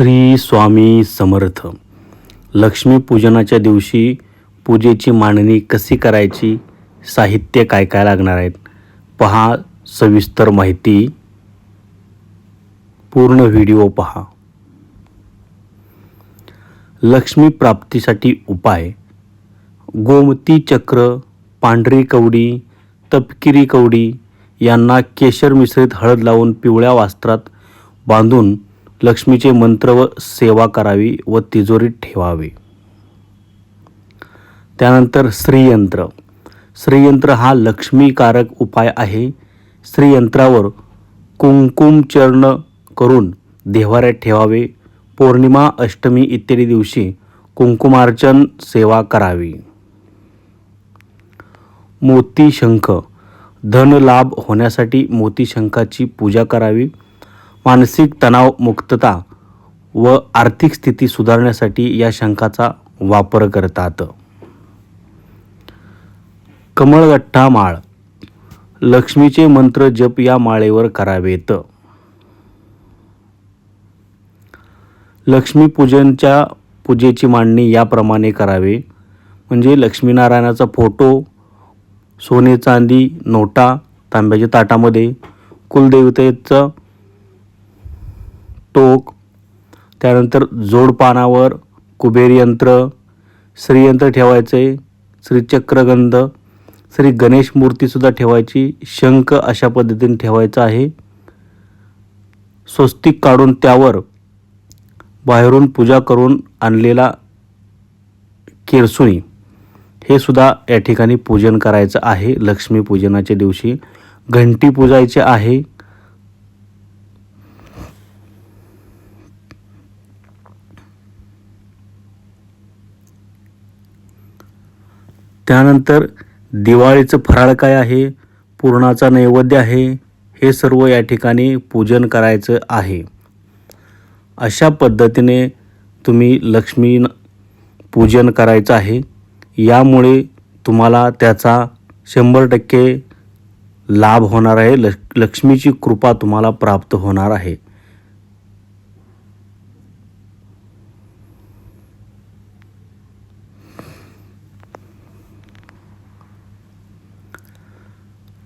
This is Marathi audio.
श्री स्वामी समर्थ. लक्ष्मीपूजनाच्या दिवशी पूजेची मांडणी कशी करायची? साहित्य काय काय लागणार आहेत? पहा सविस्तर माहिती. पूर्ण व्हिडिओ पहा. लक्ष्मी प्राप्तीसाठी उपाय. गोमती चक्र पांढरी कवडी तपकिरी कवडी यांना केशर मिश्रित हळद लावून पिवळ्या वस्त्रात बांधून लक्ष्मीचे मंत्र व सेवा करावी व तिजोरीत ठेवावे. त्यानंतर श्रीयंत्र. श्रीयंत्र हा लक्ष्मीकारक उपाय आहे. श्रीयंत्रावर कुंकुमचरण करून देव्हाऱ्यात ठेवावे. पौर्णिमा अष्टमी इत्यादी दिवशी कुंकुमार्चन सेवा करावी. मोती शंख धन लाभ होण्यासाठी मोती शंखाची पूजा करावी. मानसिक तणाव मुक्तता व आर्थिक स्थिती सुधारण्यासाठी या शंखाचा वापर करतात. कमळगठ्ठा माळ. लक्ष्मीचे मंत्र जप या माळेवर करावेत. लक्ष्मीपूजनच्या पूजेची मांडणी याप्रमाणे करावे. म्हणजे लक्ष्मीनारायणाचा फोटो सोने चांदी नोटा तांब्याच्या ताटामध्ये कुलदेवतेचं टोक त्यानंतर जोडपानावर कुबेर यंत्र श्रीयंत्र ठेवायचे श्रीचक्रगंध श्री गणेश मूर्तीसुद्धा ठेवायची शंख अशा पद्धतीने ठेवायचा आहे. स्वस्तिक काढून त्यावर बाहेरून पूजा करून आणलेला केरसुणी हे सुद्धा या ठिकाणी पूजन करायचं आहे. लक्ष्मी पूजनाच्या दिवशी घंटी पूजायची आहे. त्यानंतर दिवाळीचं फराळ काय आहे? पूर्णाचा नैवेद्य आहे? हे सर्व या ठिकाणी पूजन करायचं आहे. अशा पद्धतीने तुम्ही लक्ष्मी पूजन करायचं आहे. यामुळे तुम्हाला त्याचा शंभर टक्के लाभ होणार आहे. लक्ष लक्ष्मीची कृपा तुम्हाला प्राप्त होणार आहे.